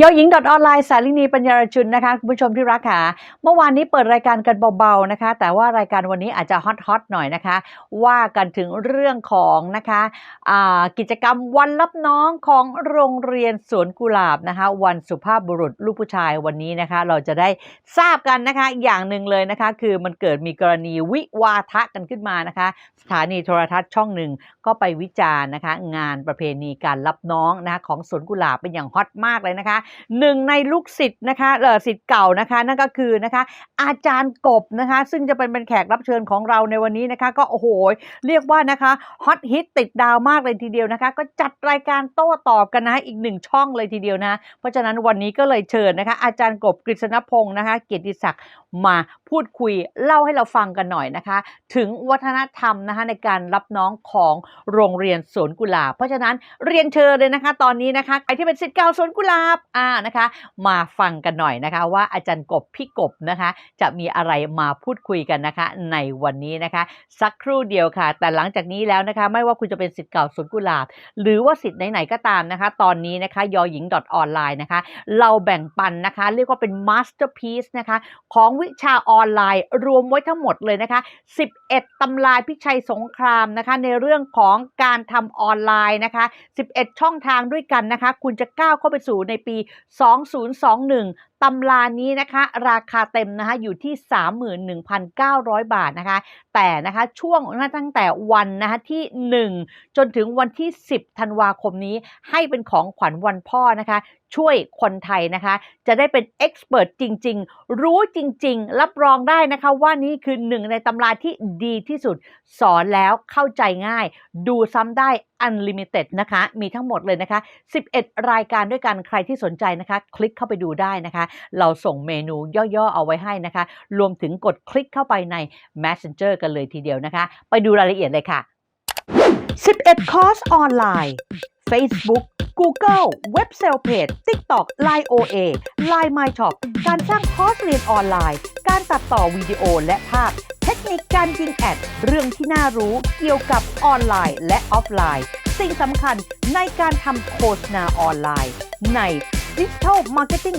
ยอหญิงดอทออนไลน์สาลินีปัญญารชุนนะคะคุณผู้ชมที่รักค่ะ เมื่อวานนี้เปิดรายการกันเบาๆนะคะ แต่ว่ารายการวันนี้อาจจะฮอตๆหน่อยนะคะ ว่ากันถึงเรื่องของนะคะกิจกรรมวันรับน้องของโรงเรียนสวนกุหลาบนะคะ วันสุภาพบุรุษลูกผู้ชายวันนี้นะคะ เราจะได้ทราบกันนะคะอย่างหนึ่งเลยนะคะ คือมันเกิดมีกรณีวิวาทะกันขึ้นมานะคะ สถานีโทรทัศน์ช่องหนึ่งก็ไปวิจารณ์นะคะ งานประเพณีการรับน้องนะะของสวนกุหลาบเป็นอย่างฮอตมากเลยนะคะหนึ่งในลูกศิษย์นะคะเออศิษย์เก่านะคะ นั่นก็คือนะคะ อาจารย์กบนะคะ ซึ่งจะเป็นเป็นแขกรับเชิญของเราในวันนี้นะคะ ก็โอ้โหเรียกว่านะคะฮอตฮิตติดดาวมากเลยทีเดียวนะคะ ก็จัดรายการโต้ตอบกันนะคะอีกหนึ่งช่องเลยทีเดียวนะ เพราะฉะนั้นวันนี้ก็เลยเชิญนะคะ อาจารย์กบกฤษณพงศ์นะคะ เกียรติศักดิ์มาพูดคุยเล่าให้เราฟังกันหน่อยนะคะ ถึงวัฒนธรรมนะคะในการรับน้องของโรงเรียนสวนกุหลาบเพราะฉะนั้นเรียนเชิญเลยนะคะ ตอนนี้นะคะใครที่เป็นศิษย์เก่าสวนกุหลาบอ่านะคะ มาฟังกันหน่อยนะคะ ว่าอาจารย์กบพี่กบนะคะ จะมีอะไรมาพูดคุยกันนะคะ ในวันนี้นะคะ สักครู่เดียวค่ะ แต่หลังจากนี้แล้วนะคะ ไม่ว่าคุณจะเป็นศิษย์เก่าสวนกุหลาบ หรือว่าสิทธิ์ไหนๆก็ตามนะคะ ตอนนี้นะคะยอหญิง .online นะคะ เราแบ่งปันนะคะ เรียกว่าเป็น masterpiece นะคะของวิชาออนไลน์ รวมไว้ทั้งหมดเลยนะคะ 11 ตำราพิชัยสงครามนะคะ ในเรื่องของการทำออนไลน์นะคะ 11 ช่องทางด้วยกันนะคะ คุณจะก้าวเข้าไปสู่ในปี2021 ตำรานี้นะคะ ราคาเต็มนะคะอยู่ที่ 31,900 บาทนะคะ แต่นะคะช่วงตั้งแต่วันนะคะที่ 1 จนถึงวันที่ 10 ธันวาคมนี้ให้เป็นของขวัญวันพ่อนะคะ ช่วยคนไทยนะคะ จะได้เป็นเอ็กซ์เพรสจริง ๆ รู้จริง ๆ รับรองได้นะคะว่านี่คือหนึ่งในตำราที่ดีที่สุด สอนแล้วเข้าใจง่าย ดูซ้ำได้ Unlimited นะคะ มีทั้งหมดเลยนะคะ 11 รายการด้วยกันใครที่สนใจนะคะ คลิกเข้าไปดูได้นะคะ เราส่งเมนูย่อๆเอาไว้ให้นะคะ รวมถึงกดคลิกเข้าไปใน Messenger กันเลยทีเดียวนะคะ ไปดูรายละเอียดเลยค่ะ 11 คอร์สออนไลน์ Facebook Google เว็บเซลเพจ TikTok Line OA Line My Shop การสร้างคอร์สเรียนออนไลน์ การตัดต่อวิดีโอและภาพ เทคนิคการยิงแอด เรื่องที่น่ารู้เกี่ยวกับออนไลน์และออฟไลน์ สิ่งสำคัญในการทำโฆษณาออนไลน์ ใน Digital Marketing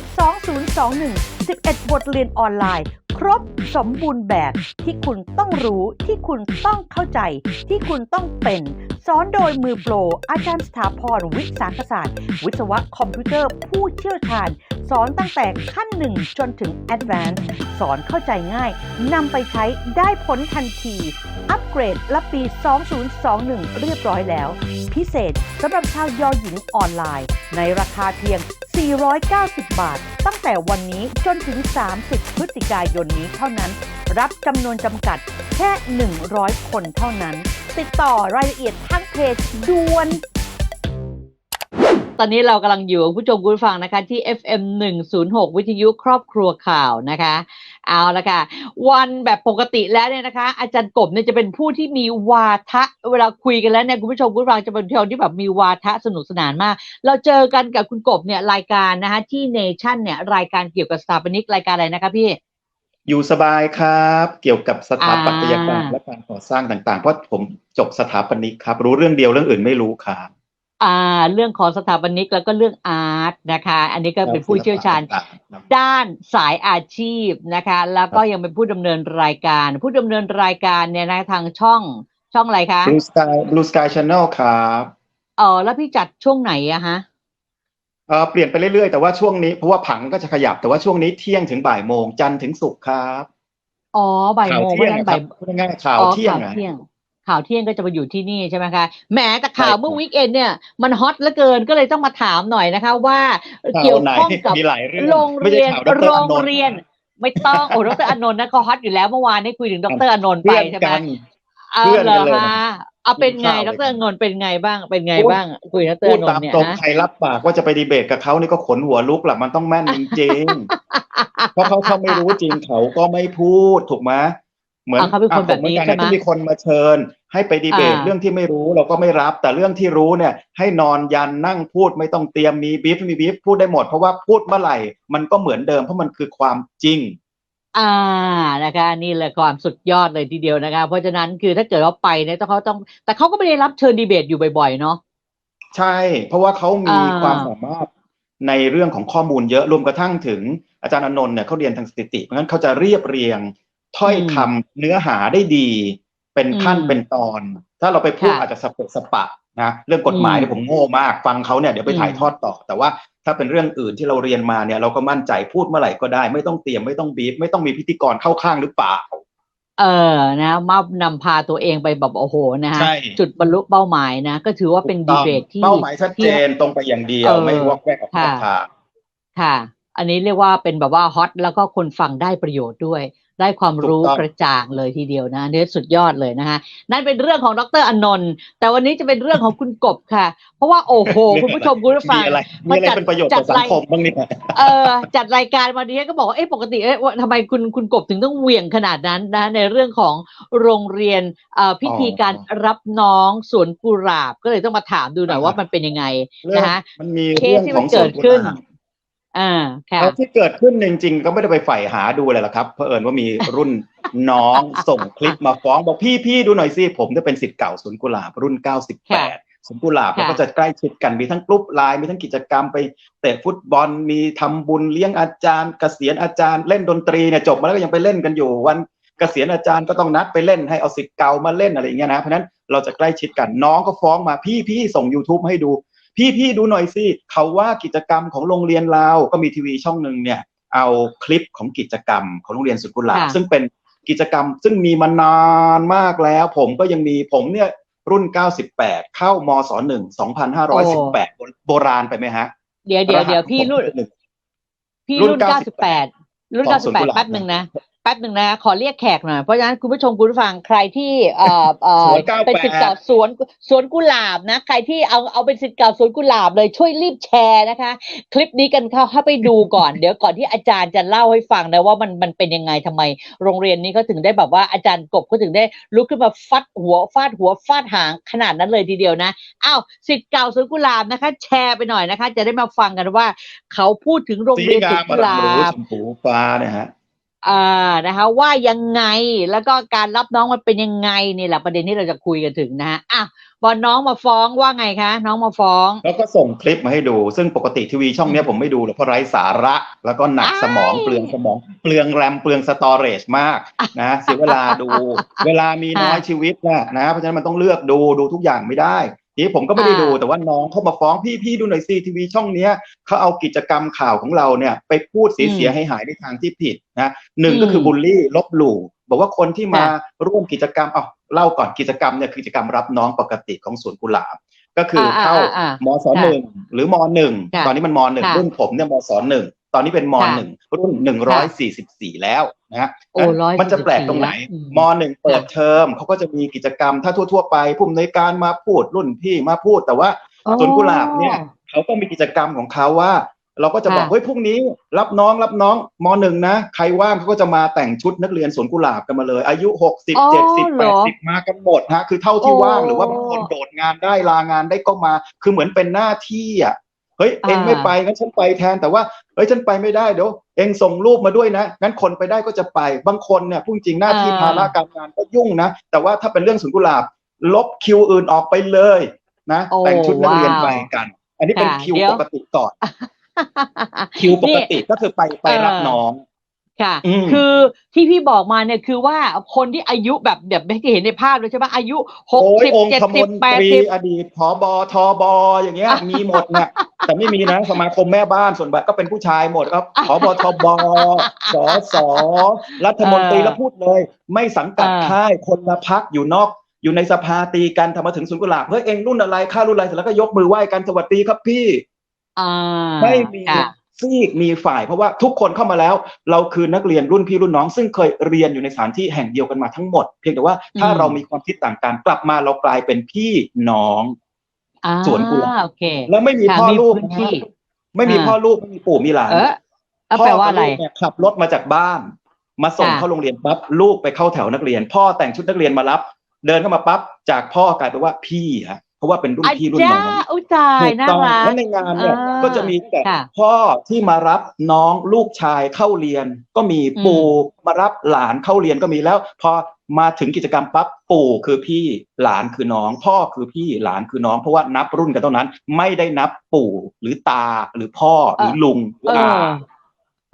2021 11 บทเรียนออนไลน์ ครบสมบูรณ์แบบที่คุณต้องรู้ที่คุณต้องเข้าใจ ที่คุณต้องเป็น สอนโดยมือโปร อาจารย์สถาพรวิสาศาสตร์ วิศวะคอมพิวเตอร์ผู้เชี่ยวชาญ สอนตั้งแต่ขั้น1จนถึง Advanced สอนเข้าใจง่ายนำไปใช้ได้ผลทันที อัปเกรดรับปี 2021 เรียบร้อยแล้ว พิเศษสำหรับชาวยอหญิงออนไลน์ ในราคาเพียง 490 บาท ตั้งแต่วันนี้จนถึง 30 พฤศจิกายนนี้เท่านั้น รับจำนวนจำกัดแค่ 100 คนเท่านั้น ติดต่อรายละเอียดทางเพจด่วนตอนนี้เรากำลังอยู่ผู้ชมคุณฟังนะคะที่ FM 106 วิทยุครอบครัวข่าวนะคะ เอาละค่ะ วันแบบปกติแล้วเนี่ยนะคะ อาจารย์กบเนี่ยจะเป็นผู้ที่มีวาทะ เวลาคุยกันแล้วเนี่ยคุณผู้ชมคุณผู้ฟังจะเป็นคนที่แบบมีวาทะสนุกสนานมาก เราเจอกันกับคุณกบเนี่ยรายการนะคะที่เนชั่นเนี่ยรายการเกี่ยวกับสถาปนิกรายการอะไรนะคะพี่ อยู่สบายครับ เกี่ยวกับสถาปัตยกรรมอ่าและการก่อสร้างต่างๆ เพราะผมจบสถาปนิกครับ รู้เรื่องเดียวเรื่องอื่นไม่รู้ครับ อ่าเรื่องของสถาปนิกแล้วก็เรื่องอาร์ตนะคะ อันนี้ก็เป็นผู้เชี่ยวชาญต่างๆครับด้านสายอาชีพนะคะ แล้วก็ยังเป็นผู้ดำเนินรายการ ผู้ดำเนินรายการเนี่ยนะทางช่องช่องอะไรคะ Blue Sky Blue Sky Channel ครับเออแล้วพี่จัดช่วงไหนอะฮะเอ่อเปลี่ยนไปเรื่อยๆ แต่ว่าช่วงนี้เพราะว่าผังก็จะขยับแต่ว่าช่วงนี้เที่ยงถึงบ่ายโมงจันทร์ถึงศุกร์ครับอ๋อบ่ายข่าวโมงเที่ยงวันนั้นนะครับ่าบยพูดง่ายๆข่าวอ๋อเที่ยงข่าวอะเที่ยง ข่าวเที่ยงก็จะมาอยู่ที่นี่ใช่ไหมคะแหมแต่ข่าวใช่ครับเมื่อวีคเอนเนี่ยมันฮอตเหลือเกินก็เลยต้องมาถามหน่อยนะคะว่าข่าเกี่ยววไหนข้องกับมีหลายเรื่องโรงไม่เรีใช่ยนข่าวดรโรองนนท์เรียน ไม่ต้องโอ้ดรอานนท์นะก็ฮอตอยู่แล้วเมื่อวานได้คุยถึงดรอานนท์ไปเพื่อนใช่ไหมกันเอาเพื่อนเหรกัอนเลยคะเอาเป็นไงกินดข้าวรอานนท์เป็นไงบ้างเป็นไงพูดบ้างคุยกับดรพูอาดนนตามท์เนี่ยตรงนะใครรับปากว่าจะไปดีเบตกับเขานี่ก็ขนหัวลุกแหละมันต้องแม่นจริงๆเพราะเขาเขาไม่รู้จริงเขาก็ไม่พูดถูกไหม เหมือนอะเขาเป็นคนแบบนี้อะผใช่เหมือนกันไหมที่มีคนมาเชิญ ให้ไปดีเบตอ่าเรื่องที่ไม่รู้เราก็ไม่รับ แต่เรื่องที่รู้เนี่ย ให้นอนยันนั่งพูดไม่ต้องเตรียมมีบีฟมีบีฟพูดได้หมด เพราะว่าพูดเมื่อไหร่ มันก็เหมือนเดิมเพราะมันคือความจริง อ่านะคะนี่แหละความสุดยอดเลยทีเดียวนะคะ เพราะฉะนั้นคือถ้าเกิดว่าไปเนี่ยต้องเขาต้อง แต่เขาก็ไม่ได้รับเชิญดีเบตอยู่บ่อยๆเนาะใช่ เพราะว่าเขามีอ่าความสามารถในเรื่องของข้อมูลเยอะรวมกระทั่งถึงอาจารย์อนนท์เนี่ยเขาเรียนทางสถิติเพราะฉะนั้นเขาจะเรียบเรียง ถ้อยคำเนื้อหาได้ดี เป็นขั้นอืมเป็นตอน ถ้าเราไปพูดค่ะอาจจะสเปะสปะนะเรื่องกฎหมายอืมเนี่ยผมโง่มากฟังเขาเนี่ยเดี๋ยวไปอืมถ่ายทอดต่อ แต่ว่าถ้าเป็นเรื่องอื่นที่เราเรียนมาเนี่ย เราก็มั่นใจพูดเมื่อไหร่ก็ได้ ไม่ต้องเตรียมไม่ต้องบีบไม่ต้องมีพิธีกรเข้าข้างหรือเปล่าเออนะมานำพาตัวเองไปแบบโอ้โหนะฮะใช่จุดบรรลุเป้าหมายนะ ก็ถือว่าเป็นดีเบตที่เป้าหมายชัดเจนตรงไปอย่างเดียวเออไม่วอกแวกออกนอกค่ะทางค่ะ อันนี้เรียกว่าเป็นแบบว่าฮอตแล้วก็คนฟังได้ประโยชน์ด้วย ได้ความรู้ถูกต้องกระจ่างเลยทีเดียวนะเนี่ยสุดยอดเลยนะฮะนั่นเป็นเรื่องของดรอนนท์แต่วันนี้จะเป็นเรื่องของคุณกบค่ะ เพราะว่าโอ้โห คุณผู้ชมคุณผู้ฟัมีงอะไรมีอะไรเป็นประโยชน์ต่อสังคมบ้างเนี่ยเออจัดรายการมาดีก็บอกว่าเอ๊ะปกติเอ๊ะว่าทำไมคุณคุณกบถึงต้องเหวี่ยงขนาดนั้นนะในเรื่องของโรงเรียนเอ่อพิธีการรับน้องสวนกุหลาบก็เลยต้องมาถามดูหน่อยว่ามันเป็นยังไงเรื่องนะคะมันมีเคเรื่สองที่ขมัอนงเกิดขึ้นส่วกุหลาบ อ่าค่ะแล้วที่เกิดขึ้นจริงๆ ก็ไม่ได้ไปใฝ่หาดูเลยละครับเพราะเอิญว่ามีรุ่นน้องส่งคลิปมาฟ้องบอกพี่พี่ดูหน่อยสิผมจะเป็นสิทธิ์เก่าสวนกุหลาบรุ่นค่ะ98สวนกุหลาบค่ะแล้วก็จะใกล้ชิดกันมีทั้งกลุ่มไลน์มีทั้งกิจกรรมไปเตะฟุตบอลมีทำบุญเลี้ยงอาจารย์ เกษียณอาจารย์เล่นดนตรีเนี่ยจบมาแล้วก็ยังไปเล่นกันอยู่วันเกษียณอาจารย์ก็ต้องนัดไปเล่นให้เอาสิทธิ์เก่ามาเล่นอะไรอย่างเงี้ยนะเพราะฉะนั้นเราจะใกล้ชิดกันน้องก็ฟ้องมาพี่พี่ส่ง YouTube มาให้ดู พี่พี่ดูหน่อยสิเขาว่ากิจกรรมของโรงเรียนเราก็มีทีวีช่องหนึ่งเนี่ย เอาคลิปของกิจกรรมของโรงเรียนสุดกุหลาบค่ะซึ่งเป็นกิจกรรมซึ่งมีมานานมากแล้ว ผมก็ยังมีผมเนี่ยรุ่น 98 เข้ามศหนึ่ง2518 โบราณไปไหมฮะ เดี๋ยวเดี๋ยวเดี๋ยวรหัสพี่รุ่นผมหนึ่งพี่รุ่รุ่นนเก้าสิบแปดรุ่นขอเก้างสิสบวนแปกุดหลาบแป๊บหนึ่งนะ แป๊บหนึ่งนะขอเรียกแขกหน่อยเพราะฉะนั้นคุณผู้ชมคุณผู้ฟังใครที่เอ่อเอ่อสวน98 เป็นสิทธิ์เก่าสวนสวนกุหลาบนะ ใครที่เอาเอาเป็นสิทธิ์เก่าสวนกุหลาบเลยช่วยรีบแชร์นะคะ คลิปนี้กันเข้าให้ไปดูก่อน เดี๋ยวก่อนที่อาจารย์จะเล่าให้ฟังนะว่ามันมันเป็นยังไงทำไม โรงเรียนนี้เขาถึงได้แบบว่าอาจารย์กบเขาถึงได้ลุกขึ้นมาฟัดหัวฟาดหัวฟาดหางขนาดนั้นเลยทีเดียวนะอ้าวสิทธิ์เก่าสวนกุหลาบนะคะ แชร์ไปหน่อยนะคะ จะได้มาฟังกันว่า เขาพูดถึงโรงสีเรียนสงาวนมกุมาหดาลามรู้บชมพูฟ้าเนี่ยฮะ อ่านะคะว่ายังไงแล้วก็การรับน้องมันเป็นยังไงนี่แหละประเด็นที่เราจะคุยกันถึงนะฮะอะบอลน้องมาฟ้องว่าไงคะ น้องมาฟ้อง แล้วก็ส่งคลิปมาให้ดู ซึ่งปกติทีวีช่องเนี้ยผมไม่ดูหรอกเพราะไร้สาระ แล้วก็หนักอ้ายสมองเปลืองสมอง เปลืองแรมเปลืองสตอเรจมากนะเสียเวลาดู เวลามีน้อยชีวิตนะนะเพราะฉะนั้นมันต้องเลือกดูดูทุกอย่างไม่ได้ ทีนี้ผมก็ไม่ได้ดูแต่ว่าน้องเข้ามาฟ้องพี่พี่ดูหน่อยซีทีวีช่องเนี้ยเขาเอากิจกรรมข่าวของเราเนี่ยไปพูดเสียเสียให้หายในทางที่ผิดนะหนึ่งก็คือบูลลี่ลบหลู่บอกว่าคนที่มาร่วมกิจกรรมเอาเล่าก่อนกิจกรรมเนี่ยคือกิจกรรมรับน้องปกติของสวนกุหลาบก็คือเข้าอ่าอ่าอ่ามศหนึ่งหรือมหนึ่งค่ะตอนนี้มันมหนึ่งค่ะรุ่นผมเนี่ยมศหนึ่ง ตอนนี้เป็นมค่ะหนึ่งรุ่นหนึ่งร้อยสี่สิบสี่แล้วนะฮะโอ้144มันจะแปลกตรงไหนอืมมหนึ่งเปิดเทอมเขาก็จะมีกิจกรรมถ้าทั่ว ๆ ไปผู้อำนวยการมาพูดรุ่นพี่มาพูด แต่ว่าสวนกุหลาบเนี่ยเขาก็มีกิจกรรมของเขาว่า เราก็จะบอกค่ะเฮ้ยพรุ่งนี้ รับน้องรับน้องมหนึ่งนะใครว่างเขาก็จะมาแต่งชุดนักเรียนสวนกุหลาบกันมาเลย อายุหกสิบอ๋อเจ็ดสิบเหแปรดอสิบมากันหมดฮะคือเท่าที่โอ้ว่างหรือว่าบางคนโดดงานได้ลางานได้ก็มา คือเหมือนเป็นหน้าที่อะ เฮ้ยเองอ่าไม่ไปงั้นฉันไปแทนแต่ว่าเฮ้ยฉันไปไม่ได้เดี๋ยวเองส่งรูปมาด้วยนะงั้นคนไปได้ก็จะไปบางคนเนี่ยพูดจริงหน้าที่ภาระการงานก็ยุ่งนะ แต่ว่าถ้าเป็นเรื่องสวนกุหลาบ ลบคิวอื่นออกไปเลยนะโอ้แต่งชุดนักเรียนว้าวไปกัน อันนี้เป็นค่ะคิวเดี๋ยวปกติก่อนคิวปกติก็คือไปไปรับเออน้อง ค่ะอืมคือที่พี่บอกมาเนี่ยคือว่าคนที่อายุแบบแบบไม่ที่เห็นในภาพเลยใช่ไหมอายุหกโอ้ยสิบองค์เจ็ดคมสิบนแปดตรีสิบอดีตผอบอทอบออย่างเงี้ย มีหมดเนี่ยแต่ไม่มีนะสมาคมแม่บ้านส่วนใหญ่ก็เป็นผู้ชายหมดครับผอบอทอบอสอสอรัฐมนตรีเออแล้วพูดเลย ไม่สังกัดเออค่ายคนละพักอยู่นอกอยู่ในสภาตีกันทำมาถึงศูนย์กุหลาบเฮ้ยเองรุ่นอะไรค่ารุ่นอะไรเสร็จแล้วก็ยกมือไหว้กันสวัสดีครับพี่อ่าไม่มีค่ะ ซีกมีฝ่ายเพราะว่าทุกคนเข้ามาแล้ว เราคือนักเรียนรุ่นพี่รุ่นน้อง ซึ่งเคยเรียนอยู่ในสถานที่แห่งเดียวกันมาทั้งหมด เพียงแต่ว่าถ้าอืมเรามีความคิดต่างกันกลับมาเรากลายเป็นพี่น้องอ่าสวนกุหลาบโอเคแล้วไม่มีค่ะพ่อมีลูกพื้นนะที่ไม่มีอ่าพ่อลูกไม่มีปู่มีหลานเออเอาพ่อแปลว่าอะไรกับลูกเนี่ยขับรถมาจากบ้าน มาส่งค่ะเข้าโรงเรียนปั๊บลูกไปเข้าแถวนักเรียน พ่อแต่งชุดนักเรียนมารับ เดินเข้ามาปั๊บจากพ่อกลายเป็นว่าพี่ฮะ ราะว่าเป็นรุ่นอาพี่รุ่นจ้าน้องอุ้ยตายถูกน่าต้องรักและในงานเนี่ยอ่าก็จะมีตั้งแต่ค่ะพ่อที่มารับน้องลูกชายเข้าเรียน ก็มีอืมปู่มารับหลานเข้าเรียนก็มีแล้ว พอมาถึงกิจกรรมปั๊บปู่คือพี่หลานคือน้อง พ่อคือพี่หลานคือน้อง เพราะว่านับรุ่นกันเท่านั้น ไม่ได้นับปู่หรือตาหรือพ่อหรือลุงหรือเออาอ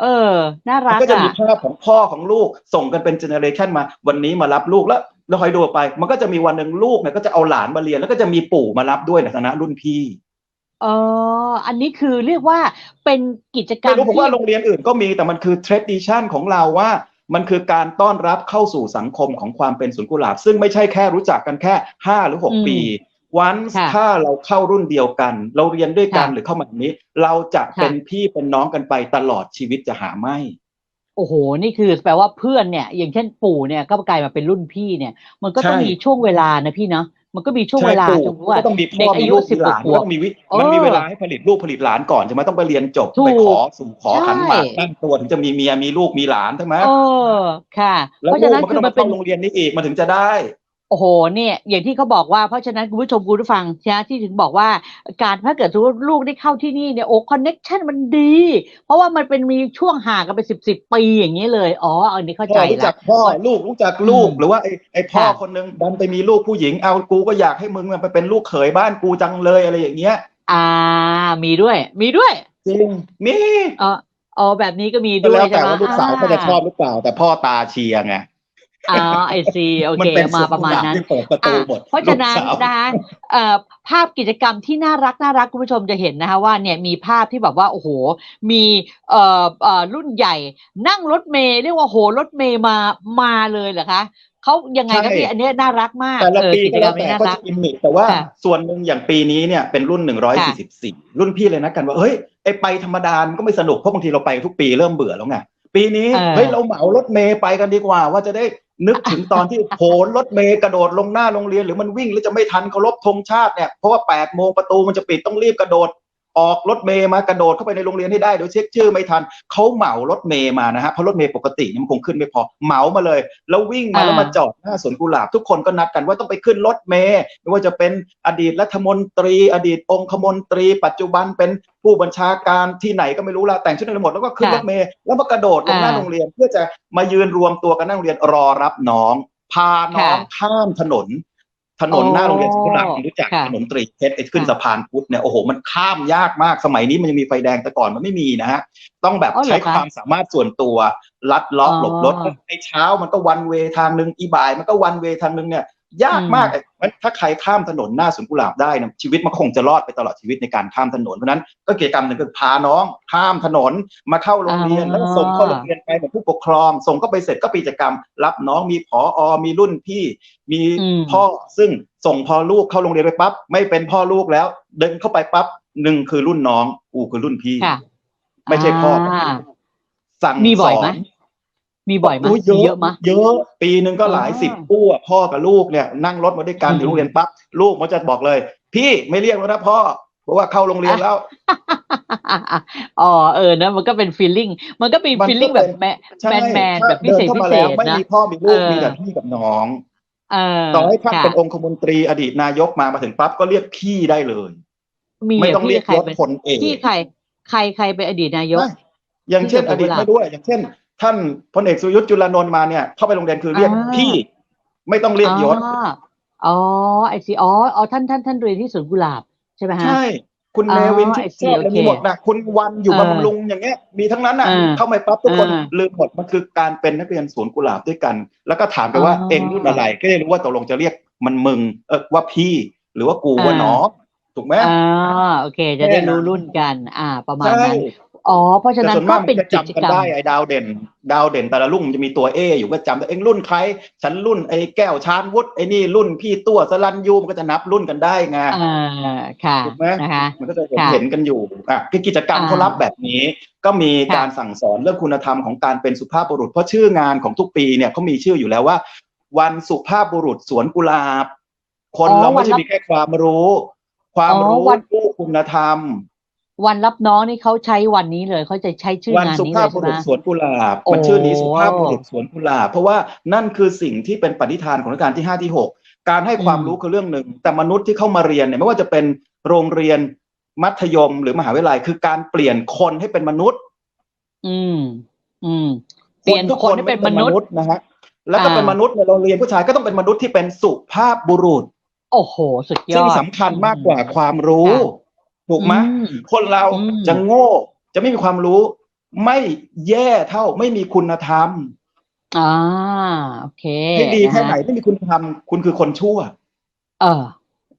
เออ น่ารัมันกก็จะมีอะภาพของพ่อของลูกส่งกันเป็นเจเนอเรชันมา วันนี้มารับลูกแล้ว แล้วคอยดูไป มันก็จะมีวันหนึ่งลูกเนี่ยก็จะเอาหลานมาเรียน แล้วก็จะมีปู่มารับด้วยในฐานะรุ่นพี่เอออันนี้คือเรียกว่าเป็นกิจกรรไม่มรู้ผมที่ว่าโรงเรียนอื่นก็มีแต่มันคือ tradition ของเราว่ามันคือการต้อนรับเข้าสู่สังคมของความเป็นสวนกุหลาบ ซึ่งไม่ใช่แค่รู้จักกันแค่ห้าหรือหกอืมปี วันค่ะถ้าเราเข้ารุ่นเดียวกัน เราเรียนด้วยกันค่ะหรือเข้ามาแบบนี้ เราจะค่ะเป็นพี่เป็นน้องกันไปตลอดชีวิตจะหาไม่ โอ้โห นี่คือแปลว่าเพื่อนเนี่ย อย่างเช่นปู่เนี่ยก็กลายมาเป็นรุ่นพี่เนี่ย มันก็ต้องใช่มีช่วงเวลานะพี่เนาะมันก็มีช่วงเวลาใช่สมมติว่าก็ต้องมีพ่เด็กออามียุลูกสิมีบหลานกว่าก็ต้องมีวิเออมันมีเวลาให้ผลิตลูกผลิตหลานก่อนใช่ไหมต้องไปเรียนจบถูกไปขอสู่ขอขันหมากใช่ตั้งตัวถึงจะมีเมียมีลูกมีหลานใช่ไหมเออค่ะแล้วเพราะลูฉะกนั้นมันก็คือต้องมัมานเป็เข้านโรงเรียนนี้อีกมันถึงจะได้ โอ้โหเนี่ยอย่างที่เขาบอกว่าเพราะฉะนั้นคุณผู้ชมคุณผู้ฟังใช่ไหมที่ถึงบอกว่าการถ้าเกิดสมมติลูกได้เข้าที่นี่เนี่ยโอ้คอนเน็กชันมันดี เพราะว่ามันเป็นมีช่วงห่างกันไปสิบสิบปีอย่างนี้เลย อ๋ออันนี้เข้าพ่ใจอรู้จัละกพ่อลูกรู้จักลูกอืมหรือว่าไอ้ไอ้พ่อค่ะคนนึงดันไปมีลูกผู้หญิงเอากูก็อยากให้มึงมันไปเป็นลูกเขยบ้านกูจังเลยอะไรอย่างเงี้ย อ่า มีด้วย มีด้วยจริงมีเอออ๋อแบบนี้ก็มีก็ด้วแล้ยวใช่แต่ไหมว่าลูกสาวเขาจะชอบหรือเปล่า แต่พ่อตาเชียร์ไง อ๋อไอซีโอมัเคเป็นมาประมาณนั้นที่เปิดประตูอะหมดเพราะฉะนั้นลูกสาวนะคะเอ่อภาพกิจกรรมที่น่ารักน่ารักคุณผู้ชมจะเห็นนะคะว่าเนี่ยมีภาพที่แบบว่าโอ้โหมีเอ่อเอ่อรุ่นใหญ่ นั่งรถเมล์เรียกว่าโหรถเมล์มามาเลยเหรอคะเขายังไงครับพี่อันเนี้ยน่ารักมากแต่ละเออปีกิจก็กรแล้รวมนี้แต่น่าก็รักจะอิมมิแต่ว่าค่ะส่วนหนึ่งอย่างปีนี้เนี่ยเป็นรุ่น144รุ่นพี่เลยนะกันว่าเฮ้ยไอไปธรรมดามันก็ไม่สนุกเพราะบางทีเราไปทุกปีเริ่มเบื่อแล้วไงปีนี้เออเฮ้ยเราเหมารถเมย์ไปกันดีกว่าว่าจะได้ นึกถึงตอนที่โผนรถเมย์กระโดดลงหน้าโรงเรียนหรือมันวิ่งแล้วจะไม่ทันเคารพธงชาติเนี่ยเพราะว่า8โมงประตูมันจะปิดต้องรีบกระโดด ออกรถเมย์มากระโดดเข้าไปในโรงเรียนให้ได้เดี๋ยวเช็คชื่อไม่ทันเขาเหมารถเมย์มานะฮะเพราะรถเมย์ปกติเนี่ยมันคงขึ้นไม่พอเหมามาเลย แล้ววิ่งมาอ่าแล้วมาจอดหน้าสวนกุหลาบ ทุกคนก็นัดกันว่าต้องไปขึ้นรถเมย์ไม่ว่าจะเป็นอดีตรัฐมนตรี อดีตองคมนตรี ปัจจุบันเป็นผู้บัญชาการที่ไหนก็ไม่รู้ละแต่งชุดอะไรหมดแล้วก็ขึ้นรถเมย์แล้วมากระโดดลงหน้าอ่าโรงเรียน เพื่อจะมายืนรวมตัวกันหน้าโรงเรียนรอรับน้อง พาน้องค่ะข้ามถนน ถนนโอ้หน้าโรงเรียนสวนกุหลาบคุณรู้จักค่ะถนนตรีเพชรไอ้ขึ้นค่ะสะพานพุทธเนี่ยโอ้โหมันข้ามยากมากสมัยนี้มันยังมีไฟแดงแต่ก่อนมันไม่มีนะฮะต้องแบบอ๋อเหรอใช้คะความสามารถส่วนตัวลัดเลาะอ๋อหลบรถไอ้เช้ามันก็วันเวทางหนึ่งอีบ่ายมันก็วันเวทางหนึ่งเนี่ย ยากมากไอ้มันถ้าใครข้ามถนนหน้าสวนกุหลาบได้นะชีวิตมันคงจะรอดไปตลอดชีวิตในการข้ามถนนเพราะฉะนั้นก็กิจกรรมหนึ่งคือพาน้องข้ามถนนมาเข้าโรงเรียนอ๋อแล้วส่งเข้าโรงเรียนไปเหมือนผู้ปกครอง ส่งเข้าไปเสร็จก็ปีกิจกรรม รับน้องมีผอมีรุ่นพี่ มีอืมพ่อซึ่งส่งพอลูกเข้าโรงเรียนไปปั๊บไม่เป็นพ่อลูกแล้ว เดินเข้าไปปั๊บหนึ่งคือรุ่นน้องกูคือรุ่นพี่ค่ะไม่ใช่พ่อกับอ่าลูกสั่งมีบ่อยสไหมอน มีบ่อยไหมโอ้ยมีเยเยอะอะไหมเยอะ ปีหนึ่งก็หลายอ๋อสิบคู่อะพ่อกับลูกเนี่ยนั่งรถมาด้วยกันอืมถึงโรงเรียนปั๊บลูกมันจะบอกเลย พี่ไม่เรียกแล้วนะพ่อเพราะว่าเข้าโรงเรียนแล้วอ๋อเออนะมันก็เป็นฟีลลิ่งมันก็เป็นมันก็ฟีลลิ่งเป็แบบนแมใช่แมนแมนถ้าแบบพิเศษดินพิข้ามาเศแล้วษไม่นะมีพ่อมีลูกเออมีแต่พี่กับน้องเออต่อให้ท่านค่ะเป็นองคมนตรีอดีตนายกมามาถึงปั๊บก็เรียกพี่ได้เลยมีไม่เหรต้องเรียกพี่ยศใคเป็นพลเอกพี่ใคร ใครใครเป็นอดีตนายกไม่อย่างเช่นที่อเป็นดีตกุหลาบไม่ด้วย อย่างเช่น ท่านพลเอกสุรยุทธ์จุลานนท์มาเนี่ยเข้าไปโรงเรียนคือเรียกอ่าพี่ไม่ต้องเรียกยศอ๋ออ๋อไอซีอ๋ออ๋อท่านท่านท่านเรียนที่สวนกุหลาบใช่ไหมฮะใช่คุณอ๋อเนวินไอ้ชิดชอบโออะไรเคมีหมดนะคุณวันอยู่เออบำรุงอย่างเงี้ยมีทั้งนั้นน่ะเออเข้ามาปั๊บทุกคนเออลืมหมดมันคือการเป็นนักเรียนสวนกุหลาบด้วยกัน แล้วก็ถามไปว่าอ๋อเองรุ่นอะไร ก็ได้รู้ว่าตกลงจะเรียกมันมึงเออว่าพี่ หรือว่ากูอ่าว่าน้องถูกไหมอ่าโอเค จะได้แค่นั้นรู้รุ่นกัน อ่า ประมาณใช่นั้น อ๋อ เพราะฉะแต่นั้นส่วนก็มากมัเป็นนจะกิจจำกันกรรมได้ไอ้ดาวเด่น ดาวเด่นแต่ละรุ่นมันจะมีตัวเออยู่ก็จำได้เองรุ่นใครฉันรุ่นไอ้แก้วชานวุฒิไอ้นี่รุ่นพี่ตัวสลันยูมันก็จะนับรุ่นกันได้ไงอ่าค่ะถูกไหมนะคะมันก็จะเห็นค่ะเห็นกันอยู่อะคือกิจกรรมอ่าเขารับแบบนี้ ก็มีค่ะการสั่งสอนเรื่องคุณธรรมของการเป็นสุภาพบุรุษ เพราะชื่องานของทุกปีเนี่ยเขามีชื่ออยู่แล้วว่า วันสุภาพบุรุษสวนกุหลาบ คนอ๋อเราไม่วันใช่รับมีแค่ความรู้ ความอ๋อรู้วันผู้คุณธรรม วันรับน้องนี่เขาใช้วันนี้เลยเขาจะใช้ชื่อวันงานสุนี้ภาเลพยบุใช่ไหมรุษสวนกุหลาบโอ้มันชื่อนี้สุภาพบุรุษสวนกุหลาบ เพราะว่านั่นคือสิ่งที่เป็นปณิธานของรัชกาลที่ห้าที่หกการให้ความอืมรู้คือเรื่องหนึ่ง แต่มนุษย์ที่เข้ามาเรียนเนี่ยไม่ว่าจะเป็นโรงเรียนมัธยมหรือมหาวิทยาลัย คือการเปลี่ยนคนให้เป็นมนุษย์ อืม อืม เปลี่ยนทุกคนให้เป็นมนุษย์ นะฮะ แล้วก็อ่า เป็นมนุษย์ในโรงเรียนผู้ชายก็ต้องเป็นมนุษย์ที่เป็นสุภาพบุรุษ โอ้โห สุดยซึ่งอดสำคัญมากกว่าความรู้ ค่ะ ถูกไหมอืมคนเราอืมจะโง่ จะไม่มีความรู้ ไม่แย่เท่าไม่มีคุณธรรมอ่าโอเคให้ดีแค่ะฮะไหนไม่มีคุณธรรมคุณคือคนชั่ว เออ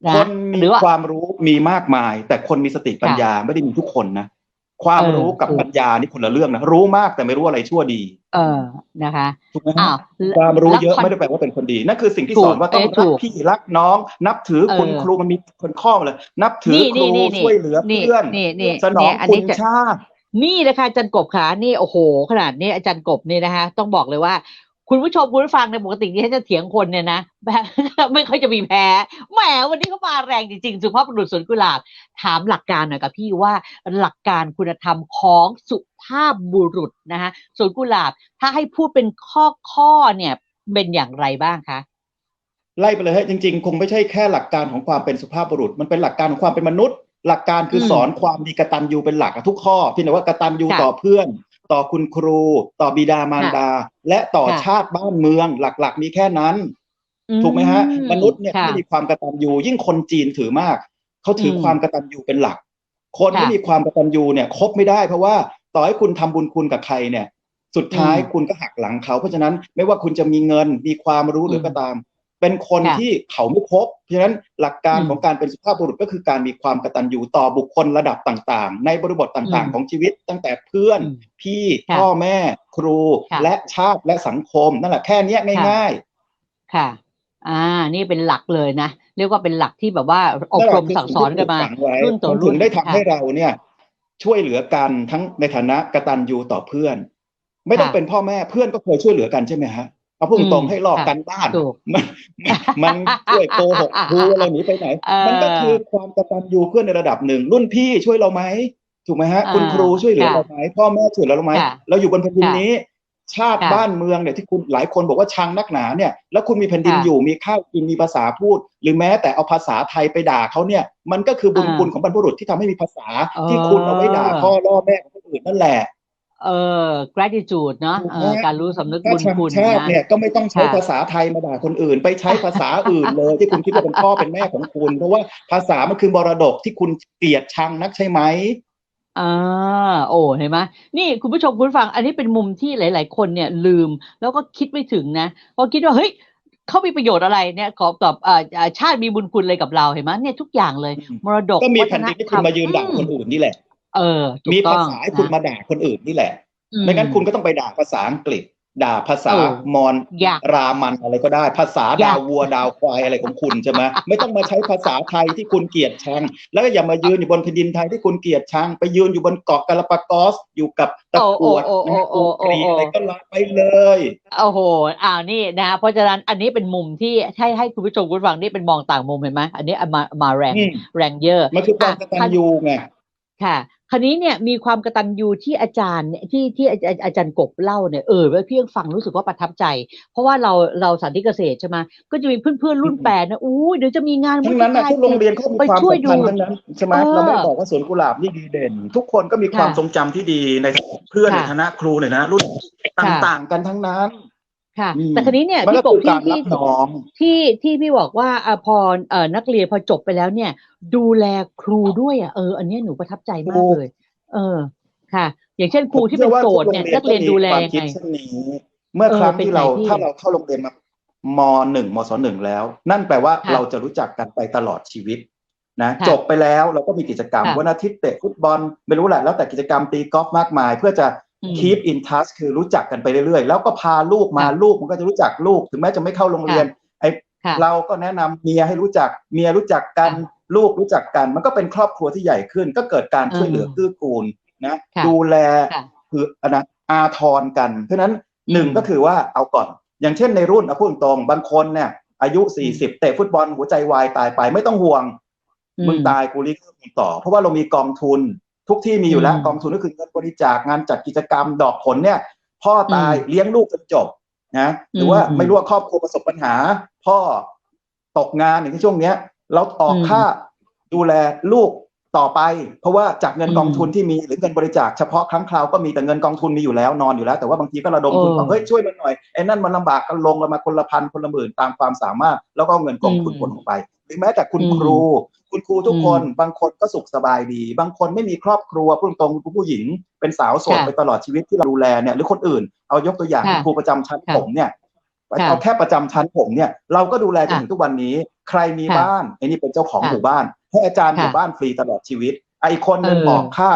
นะคนมีหรือว่าความรู้มีมากมาย แต่คนมีสติปัญญาไม่ได้มีทุกคนนะ ความเออรู้กับถูกปัญญานี่คนละเรื่องนะรู้มากแต่ไม่รู้อะไรชั่วดี เออนะคะถูกไหมอ้าฮะวความรู้เยอะแล้วไม่ได้แปลว่าเป็นคนดีนั่นคือสิ่งที่ถูกสอนว่าต้องเอ๊ะถูรักกพี่รักน้อง นับถือคุณเออครูมันมีคนข้อมาเลยนับถือนี่ครูนี่นี่ช่วยเหลือนี่เพื่อนนี่นี่สนองเนี่ยอันคุนี้ณจะชาตินี่เลยค่ะอาจารย์กบขานี่โอ้โห ขนาดนี้อาจารย์กบนี่นะคะต้องบอกเลยว่า คุณผู้ชมคุณผู้ฟังในยปกติที่ฉันจะเถียงคนเนี่ยนะแบบไม่ค่อยจะมีแพ้แหมวันนี้เขามาแรงจริงๆ สุภาพบุรุษสวนกุหลาบ ถามหลักการหน่อยกับพี่ว่าหลักการคุณธรรมของสุภาพบุรุษนะคะสวนกุหลาบ ถ้าให้พูดเป็นข้อข้อๆเนี่ยเป็นอย่างไรบ้างคะไล่ไปเลยฮะจริง ๆ คงไม่ใช่แค่หลักการของความเป็นสุภาพบุรุษ มันเป็นหลักการของความเป็นมนุษย์ หลักการคืออมสอนความมีกตัญญูเป็นหลักอะทุกข้อเพียงแต่ว่ากตัญญูค่ะต่อเพื่อน ต่อคุณครู ต่อบิดามารดา และต่อค่ะชาติบ้านเมืองหลัก ๆ มีแค่นั้น ถูกไหมฮะอืมนุษย์เนี่ยค่ะไม่มีความกตัญญูยิ่งคนจีนถือมาก เขาถืออมความกตัญญูเป็นหลัก คนค่ะที่มีความกตัญญูเนี่ยคบไม่ได้เพราะว่าต่อให้คุณทำบุญคุณกับใครเนี่ย สุดท้ายอืมคุณก็หักหลังเขา เพราะฉะนั้นไม่ว่าคุณจะมีเงินมีความรู้หรือมก็ตาม เป็นคนค่ะที่เขาไม่คบเพราะฉะนั้นหลักการอืมของการเป็นสุภาพบุรุษก็คือการมีความกตัญญูต่อบุคคลระดับต่างๆ ในบริบทต่างอืมๆของชีวิต ตั้งแต่เพื่อนอืมพี่ค่ะพ่อแม่ ครูค่ะและชาติและสังคม นั่นแหละแค่เนี้ยง่ายๆ ค่ะ อ่า นี่เป็นหลักเลยนะ เรียกว่าเป็นหลักที่แบบว่าอบรมสั่งสอนกันมารุ่นต่อมันรุ่ถึนงได้ทำค่ะให้เราเนี่ย ช่วยเหลือกันทั้งในฐานะกตัญญูต่อเพื่อน ไม่ต้องค่ะเป็นพ่อแม่เพื่อนก็เคยช่วยเหลือกันใช่ไหมฮะ เอาพูดตรงอืมๆให้ลอกค่ะกันบ้านถูกมันมันมันช่วยโกหกครูอะไรหนีไปไหนเออมันก็คือความกตัญญูเพื่อนในระดับหนึ่ง รุ่นพี่ช่วยเราไหมถูกไหมฮะอ่าคุณครูช่วยเหลือค่ะเราไหมพ่อแม่ช่วยเหลือเราไหมค่ะเราอยู่บนแผ่นดินค่ะนี้ ชาติค่ะบ้านเมืองเนี่ยที่คุณหลายคนบอกว่าชังนักหนาเนี่ย แล้วคุณมีแผ่นดินค่ะอยู่มีข้าวกินมีภาษาพูด หรือแม้แต่เอาภาษาไทยไปด่าเขาเนี่ย มันก็คือบุญอ่าคุณของบรรพบุรุษที่ทำให้มีภาษาเออที่คุณเอาไว้ด่าพ่อล่อแม่ของคนอื่นนั่นแหละ เออ gratitude เนาะถูกเอไหมอการรู้สำนึกถ้าบุญชังคุณชาตินะเนี่ยก็ไม่ต้องใช้ค่ะภาษาไทยมาด่าคนอื่น ไปใช้ภาษาอื่นเลยที่คุณคิดว่าเป็นพ่อเป็นแม่ของคุณ เพราะว่าภาษามันคือมรดกที่คุณเกลียดชังนักใช่ไหมอ่าโอ้เห็นไหมนี่คุณผู้ชมคุณผู้ฟัง อันนี้เป็นมุมที่หลาย ๆ คนเนี่ยลืมแล้วก็คิดไม่ถึงนะเพราะคิดว่าเฮ้ยเขามีประโยชน์อะไรเนี่ยขอตอบอ่าอ่าชาติมีบุญคุณอะไรกับเราเห็นไหมเนี่ยทุกอย่างเลยอืมมรดกก็มีวัฒแผ่นนดินที่ธรคุรณมมายืนด่าอืคนอื่นนี่แหละ เออถูกมีต้ภาองษาให้คุณนะมาด่าคนอื่นนี่แหละอืไม่งั้นคุณก็ต้องไปด่าภาษาอังกฤษ ด่าภาษาเออมอญอยากรามันอะไรก็ได้ ภาษาอยาดากววัวดาวควายอะไรของคุณใช่ไหมไม่ต้องมาใช้ภาษาไทยที่คุณเกลียดชัง แล้วก็อย่ามายืนอยู่บนแผ่นดินไทยที่คุณเกลียดชัง ไปยืนอยู่บนเกาะกาลาปากอสอยู่กับตะกรวดโอ้โอ้นะโอ้อูโอ้กรีโอ้อะไรก็ลาไปเลยโอ้โหอ้าวนี่นะเพราะฉะนั้นอันนี้เป็นมุมที่ให้ให้คุณผู้ชมคุณผู้ฟังนี่เป็นมองต่างมุมเห็นไหมอันนี้มามาแรงอืมแรงเยอะมันคือความกตัญญูไง ค่ะคราวนี้เนี่ยมีความกตัญญูที่อาจารย์เนี่ยที่ที่อาจารย์อาจารย์กบเล่าเนี่ยเออว่าพี่ยังฟังรู้สึกว่าประทับใจ เพราะว่าเราเราสาธิตเกษตรใช่ไหมก็จะมีเพื่อนๆรุ่นอืมแปดนะอู้ยเดี๋ยวจะมีงานทั้งนั้นนะวุฒิทุกโรงเรียนเขามีไปความช่วยสำคัญดูทั้งนั้นใช่ไหมเออเราไม่ได้บอกว่าสวนกุหลาบนี่ดีเด่น ทุกคนก็มีความค่ะทรงจำที่ดีในเพื่อนในค่ะฐานะครูในฐานะรุ่นค่ะต่างๆ กันทั้งนั้น ค่ะอืมแต่คราวนี้เนี่ยมันพี่ก็กบคือที่การรัที่บน้องที่ที่พี่บอกว่าอะพอเอ่อนักเรียนพอจบไปแล้วเนี่ย ดูแลครูด้วยอะเอออันเนี้ยหนูประทับใจมากเลย เออค่ะ อย่างเช่นครูที่เป็นโสดเนี่ยนักเรียนดูแลความยังคิดไงเช่นนี้เมื่อเออครั้งเป็นที่เราไงพี่ถ้าเราเข้าโรงเรียนมามหนึ่งมศหนึ่งแล้ว นั่นแปลว่าค่ะเราจะรู้จักกันไปตลอดชีวิตนะค่ะจบไปแล้วเราก็มีกิจกรรมค่ะวันอาทิตย์เตะฟุตบอลไม่รู้แหละแล้วแต่กิจกรรมตีกอล์ฟมากมาย เพื่อจะอืม keep in touch คือรู้จักกันไปเรื่อยๆ แล้วก็พาลูกมาค่ะลูกมันก็จะรู้จักลูก ถึงแม้จะไม่เข้าโรงเรียนไอค่ะเราก็แนะนำเมียให้รู้จักเมียรู้จักกันค่ะลูกรู้จักกัน มันก็เป็นครอบครัวที่ใหญ่ขึ้น ก็เกิดการช่วยเหลือเออเกื้อกูลนะค่ะดูแลค่ะคืออันนะอาทรกัน เพราะฉะนั้นหนึ่งอืมก็คือว่าเอาก่อน อย่างเช่นในรุ่นเอาพูดตรงๆบางคนเนี่ยอายุสี่สิบเตะฟุตบอลหัวใจวายตายไปไม่ต้องห่วงอืมมึงตายกูรีบมึงต่อ เพราะว่าเรามีกองทุน ทุกที่มีอยู่แล้วอืมกองทุนก็คือเงินบริจาคงานจัดกิจกรรมดอกผลเนี่ย พ่อตายอืมเลี้ยงลูกจนจบนะหรือว่าอืมไม่รู้ว่าครอบครัวประสบปัญหา พ่อตกงานอย่างที่ช่วงเนี้ย เราออกอืมค่าดูแลลูก ต่อไป เพราะว่าจากเงินอืมกองทุนที่มีหรือเงินบริจาคเฉพาะครั้งคราวก็มีแต่เงินกองทุนมีอยู่แล้วนอนอยู่แล้ว แต่ว่าบางทีก็ระดมทุนเออบอกเฮ้ยช่วยมันหน่อยไอ้นั่นมันลำบากกันลงเรามาคนละพันคนละหมื่นตามความสามารถ แล้วก็เอาเงินกองทุนอืมผลออกไป หรือแม้แต่คุณอืมครู คุณครูทุกคนอืมบางคนก็สุขสบายดี บางคนไม่มีครอบครัวพูดตรงๆคุณผู้หญิง เป็นสาวโสดค่ะไปตลอดชีวิตที่เราดูแลเนี่ยหรือคนอื่นเอายกตัวอย่างค่ะคุณครูประจำชั้นค่ะผมเนี่ยค่ะเอาแค่ประจำชั้นผมเนี่ยเราก็ดูแลจนค่ะถึงทุกวันนี้ ใครมีค่ะบ้านไอ้นี่เป็นเจ้าของค่ะหมู่บ้าน ให้อาจารย์ค่ะอยู่บ้านฟรีตลอดชีวิตไอ้คนหนึ่งเออออกค่า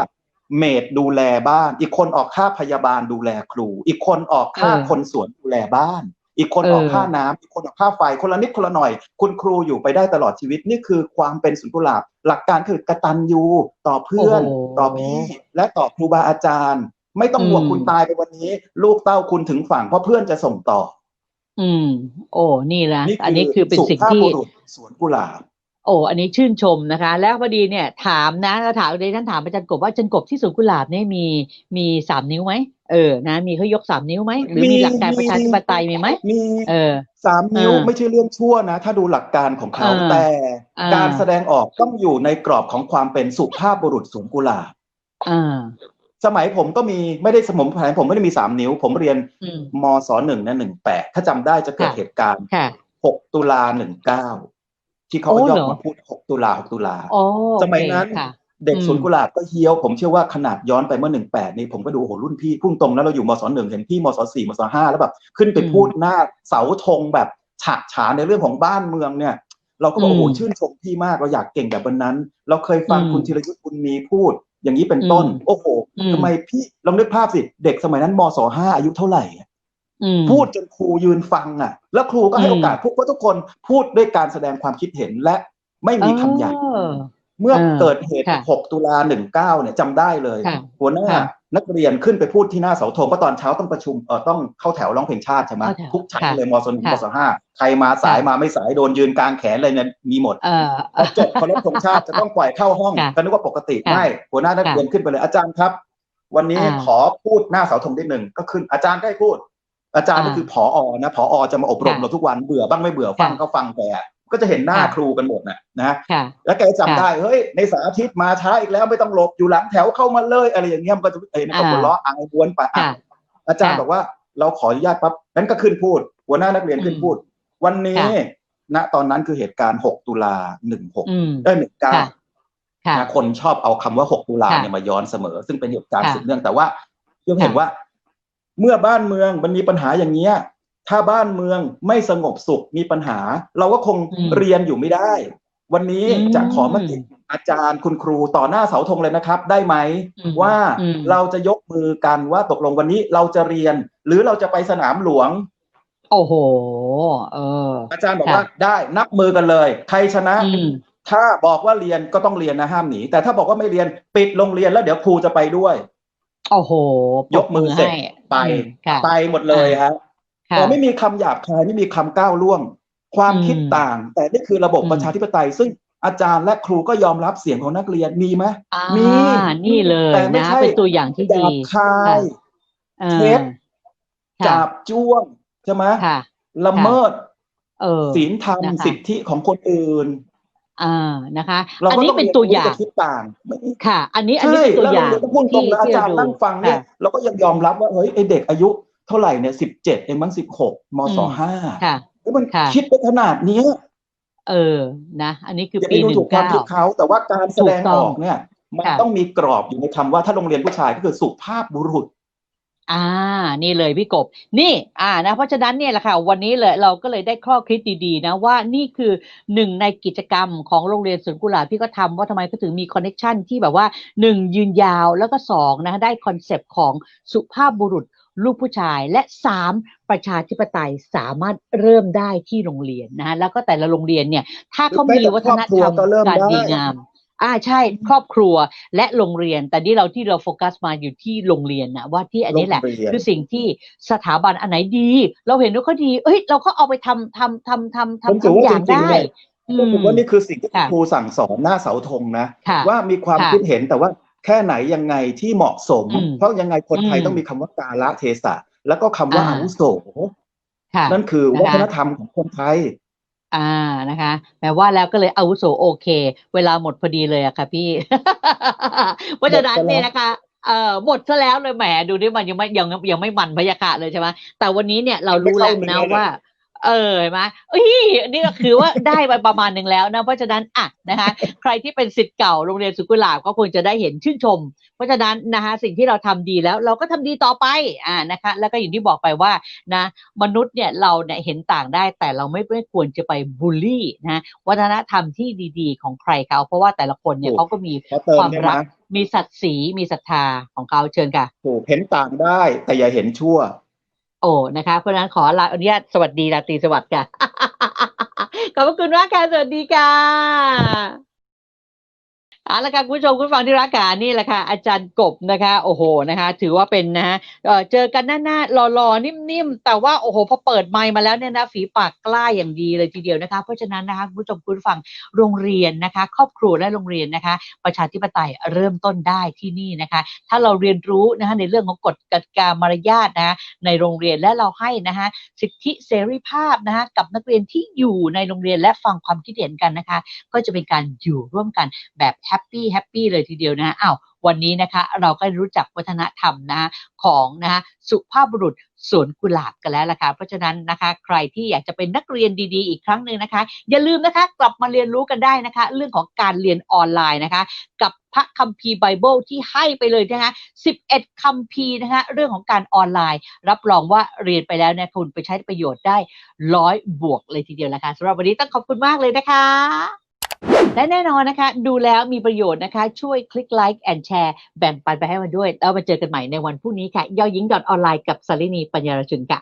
เมดดูแลบ้าน อีกคนออกค่าพยาบาลดูแลครู อีกคนออกค่าเออคนสวนดูแลบ้าน อีกคนเออออกค่าน้ำอีกคนออกค่าไฟคนละนิดคนละหน่อย คุณครูอยู่ไปได้ตลอดชีวิตนี่คือความเป็นสุนทรลาภหลักการคือกตัญญูต่อเพื่อนโอ้โหต่อพี่และต่อครูบาอาจารย์ ไม่ต้องห่วงอืมคุณตายไปวันนี้ ลูกเต้าคุณถึงฝั่งเพราะเพื่อนจะส่งต่อ อืม โอ้นี่ละนี่อันนี้คือเป็นสิ่งที่สุภาพบุรุษสวนกุหลาบ โอ้อันนี้ชื่นชมนะคะ แล้วพอดีเนี่ยถามนะเราถามเลยท่านถามอาจารย์กบว่าอาจารย์กบที่สวนกุหลาบเนี่ยมีมีสามนิ้วไหมเออนะ มีเขายกสามนิ้วไหมหรือมีมีหลักการประชาธิปไตยมีไหมมีเออสามนิ้วเออไม่ใช่เรื่องชั่วนะ ถ้าดูหลักการของเขาเออแต่เออการแสดงออกต้องอยู่ในกรอบของความเป็นสุภาพบุรุษสวนกุหลาบอ่าสมัยผมก็มีไม่ได้สมผมผมไม่ได้มีสามนิ้ว ผมเรียนอืมมศหนึ่งนะหนึ่งแปดถ้าจำได้จะเกิดค่ะเหตุการณ์ค่ะหกตุลาหนึ่งเก้า ที่เขาโอ้เอาย่อเหรอมาพูดหกตุลาหกตุลาโอ้สมัยโอเคนั้นค่ะเด็กอืมสวนกุหลาบก็เฮี้ยวผมเชื่อว่าขนาดย้อนไปเมื่อหนึ่งแปดนี่ผมก็ดูโอ้โหรุ่นพี่พุ่งตรงแล้วเราอยู่มศหนึ่งเห็นพี่มศสี่มศห้าแล้วแบบ ขึ้นไปอืมพูดหน้าเสาธงแบบฉะฉานในเรื่องของบ้านเมืองเนี่ยเราก็บอกอืมโอ้โหชื่นชมพี่มากเราอยากเก่งแบบนั้น เราเคยฟังอืมคุณธีรยุทธ์บุญมีพูด อย่างนี้เป็นต้นอืมโอ้โหอืมทำไมพี่ลองนึกภาพสิ เด็กสมัยนั้นมศห้าอายุเท่าไหร่อะอืม พูดจนครูยืนฟังอะ แล้วครูก็ให้อืมโอกาสพวกว่าทุกคนพูดด้วยการแสดงความคิดเห็นและไม่มีคำหยาบเออเมื่อเออเกิดเหตุค่ะ6ตุลา 19 เนี่ยจำได้เลยค่ะหัวหน้าค่ะนักเรียนขึ้นไปพูดที่หน้าเสาธงเพราะตอนเช้าต้องประชุมเออต้องเข้าแถวร้องเพลงชาติใช่ไหมเข้าแถวทุกชั้นค่ะเลยมศหนึ่งค่ะมศห้าใครมาสายค่ะมาไม่สายโดนยืนกลางแขนเลยเนี่ยมีหมดเออพอจบเคารพธงชาติจะต้องปล่อยเข้าห้องค่ะก็นึกว่าปกติค่ะไม่หัวหน้านักค่ะเรียนขึ้นไปเลยอาจารย์ครับ วันนี้อ่าขอพูดหน้าเสาธงนิดหนึ่งก็ขึ้นอาจารย์ก็ให้พูด อาจารย์ก็อ่าคือผอนะผอจะมาอบรมค่ะเราทุกวันเบื่อบ้างไม่เบื่อฟังค่ะก็ฟังแกก็จะเห็นหน้าค่ะครูกันหมดนะนะค่ะแล้วแกจำได้เฮ้ยในสาธิตมาช้าอีกแล้วไม่ต้องหลบอยู่หลังแถวเข้ามาเลยอะไรอย่างเงี้ยมันก็จะเอ้ยนั่นก็อ่าหัวเราะอายวนไปอะค่ะอาจารย์ค่ะบอกว่าเราขออนุญาตปั๊บนั้นก็ขึ้นพูด หัวหน้านักเรียนขึ้นอืมพูด วันนี้ค่ะณตอนนั้นคือเหตุการณ์ 6 ตุลา 16อืมเอ้ยค่ะ19ค่ะนะคนชอบเอาคำว่า 6 ตุลาค่ะเนี่ยมาย้อนเสมอ ซึ่งเป็นเหตุการณ์ค่ะสืบเนื่องแต่ว่ายังเห็นค่ะว่า เมื่อบ้านเมืองมันมีปัญหาอย่างเนี้ย ถ้าบ้านเมืองไม่สงบสุขมีปัญหา เราก็คงอืมเรียนอยู่ไม่ได้ วันนี้อืมจะขอมติอาจารย์คุณครูต่อหน้าเสาธงเลยนะครับ ได้ไหมอืมว่าอืมเราจะยกมือกันว่าตกลงวันนี้เราจะเรียน หรือเราจะไปสนามหลวง โอ้โห เออ อาจารย์บอกค่ะว่าได้นับมือกันเลย ใครชนะอืมถ้าบอกว่าเรียนก็ต้องเรียนนะห้ามหนีแต่ถ้าบอกว่าไม่เรียนปิดโรงเรียนแล้วเดี๋ยวครูจะไปด้วย โอ้โห ยกมือเสร็จให้ ไปอืมค่ะไปหมดเลยฮะค่ะแต่ไม่มีคำหยาบคายไม่มีคำก้าวล่วง ความคิดอืมต่าง แต่นี่คือระบบอืมประชาธิปไตย ซึ่งอาจารย์และครูก็ยอมรับเสียงของนักเรียนมีไหมอ่ามีนี่เลยแต่ไม่นะใช่เป็นตัวอย่างที่หดียาบคายเออเท็จค่ะจับจ้วงใช่ไหมค่ะละเมิดเออศีลธรรมนะคะสิทธิของคนอื่น อ่านะคะเราอันก็นี้ต้องเป็นเรียนตัวรู้อย่างจะคิดต่างไม่ค่ะ อันนี้อันใช่นี้เป็นตัวแล้วอย่างเราก็พูดตรงนะอาจารย์ที่นั่งฟังเนี่ยค่ะเราก็ยังยอมรับว่าเฮ้ยไอเด็กอายุเท่าไหร่เนี่ยสิบเจ็ดเองมั้งสิบหกมศอืมห้าค่ะแล้วมันค่ะคิดไปขนาดเนี้ยเออนะ อันนี้คืออย่าปีไปดูหนึ่ถูงกความเก้าคิดเขาแต่ว่าการแสดงถูกต้อองอกเนี่ย มันค่ะต้องมีกรอบอยู่ในคำว่าถ้าโรงเรียนผู้ชายก็คือสุภาพบุรุษ อ่า นี่เลยพี่กบ นี่ อ่า นะ เพราะฉะนั้นเนี่ยแหละค่ะ วันนี้เลยเราก็เลยได้ข้อคิดดีๆ นะว่านี่คือหนึ่งในกิจกรรมของโรงเรียนสวนกุหลาบที่ก็ทำว่าทำไมก็ถึงมีคอนเน็ชันที่แบบว่าหนึ่งยืนยาวแล้วก็สองนะได้คอนเซปต์ของสุภาพบุรุษลูกผู้ชายและสามประชาธิปไตยสามารถเริ่มได้ที่โรงเรียนนะฮะแล้วก็แต่ละโรงเรียนเนี่ย ถ้าเขามีวัฒนธรรมครอบครัวก็เริ่มการได้ดีงาม อ่าใช่ครอบครัวและโรงเรียน แต่นี่เราที่เราโฟกัสมาอยู่ที่โรงเรียนนะว่าที่อันนี้แหละโรงเรียนคือสิ่งที่สถาบันอันไหนดี เราเห็นว่าเขาดี เอ้ยเราก็เอาไปทำทำทำทำผมทำถือทำว่าอจย่างริงๆได้เนี่ยอืผมว่านี่คือสิ่งที่ค่ะครูสั่งสอนหน้าเสาธงนะค่ะว่ามีความค่ะคิดเห็นแต่ว่าแค่ไหนยังไงที่เหมาะสมอืมเพราะยังไงคนไทยอืมต้องมีคำว่ากาละเทศะแล้วก็คำว่าอ่าอาวุโสค่ะนั่นคือนะคะวัฒนธรรมของคนไทย อ่านะคะแม้ว่าแล้วก็เลยอาวุโสโอเค เวลาหมดพอดีเลยอะค่ะพี่เพราะฉะนั้นเนี่ยนะคะเอ่อหมดซะแล้วเลยแหมดูดิมันยังไม่ยังยังไม่มันพยากะเลยใช่ไหมแต่วันนี้เนี่ยเรารู้แล้วนะว่า เออเห็นไหมเอ้ยนี่ก็คือว่าได้ไปประมาณหนึ่งแล้วนะ เพราะฉะนั้นอะนะคะใครที่เป็นสิทธิ์เก่าโรงเรียนสุกุหลาบก็คงจะได้เห็นชื่นชม เพราะฉะนั้นนะคะสิ่งที่เราทำดีแล้วเราก็ทำดีต่อไปอ่านะคะ แล้วก็อย่างที่บอกไปว่านะมนุษย์เนี่ยเราเนี่ยเห็นต่างได้ แต่เราไม่ไม่ควรจะไปบูลลี่นะวัฒนธรรมที่ดีๆ ของใครเขา เพราะว่าแต่ละคนเนี่ยถูกเขาก็มีขอเติมความได้ไหมรักมีศักดิ์ศรีมีศรัทธาของเขาเชิญค่ะถูกเห็นต่างได้แต่อย่าเห็นชั่ว โอ้นะคะ เพราะฉะนั้นขอลาอนุญาตสวัสดีราตรีสวัสดิ์ค่ะ ขอบคุณมากค่ะ สวัสดีค่ะ เอาละค่ะคุณผู้ชมคุณฟังที่รักค่ะนี่แหละค่ะอาจารย์กบนะคะโอ้โหนะคะถือว่าเป็นนะฮะเอ่อเจอกันหน้าๆหล่อๆนิ่มๆ แต่ว่าโอ้โหพอเปิดไมค์มาแล้วเนี่ยนะฝีปากกล้าอย่างดีเลยทีเดียวนะคะ เพราะฉะนั้นนะคะคุณผู้ชมคุณฟังโรงเรียนนะคะ ครอบครัวและโรงเรียนนะคะ ประชาธิปไตยเริ่มต้นได้ที่นี่นะคะ ถ้าเราเรียนรู้นะคะในเรื่องของกฎกติกามารยาทนะคะในโรงเรียนและเราให้นะคะสิทธิเสรีภาพนะคะกับนักเรียนที่อยู่ในโรงเรียนและฟังความคิดเห็นกันนะคะ ก็จะเป็นการอยู่ร่วมกันแบบแปปี้แฮปปี้เลยทีเดียวนะอ้าววันนี้นะคะเราก็รู้จักวัฒนธรรมนะของนะสุภาพบุรุษสวนกุหลาบกันแล้วล่ะค่ะเพราะฉะนั้นนะคะ ใครที่อยากจะเป็นนักเรียนดีๆ อีกครั้งหนึ่งนะคะ อย่าลืมนะคะกลับมาเรียนรู้กันได้นะคะ เรื่องของการเรียนออนไลน์นะคะ กับพระคัมภีร์ไบเบิลที่ให้ไปเลยนะคะ11 คัมภีร์นะคะเรื่องของการออนไลน์ รับรองว่าเรียนไปแล้วเนี่ยคุณไปใช้ประโยชน์ได้ร้อยบวกเลยทีเดียวนะค่ะสำหรับวันนี้ต้องขอบคุณมากเลยนะคะ และแน่นอนนะคะ ดูแล้วมีประโยชน์นะคะ ช่วยคลิกไลค์แอนแชร์แบ่งปันไปให้มันด้วย แล้วมาเจอกันใหม่ในวันพรุ่งนี้ค่ะย่อหญิงดอทออนไลน์กับสลินีปัญญารชุนค่ะ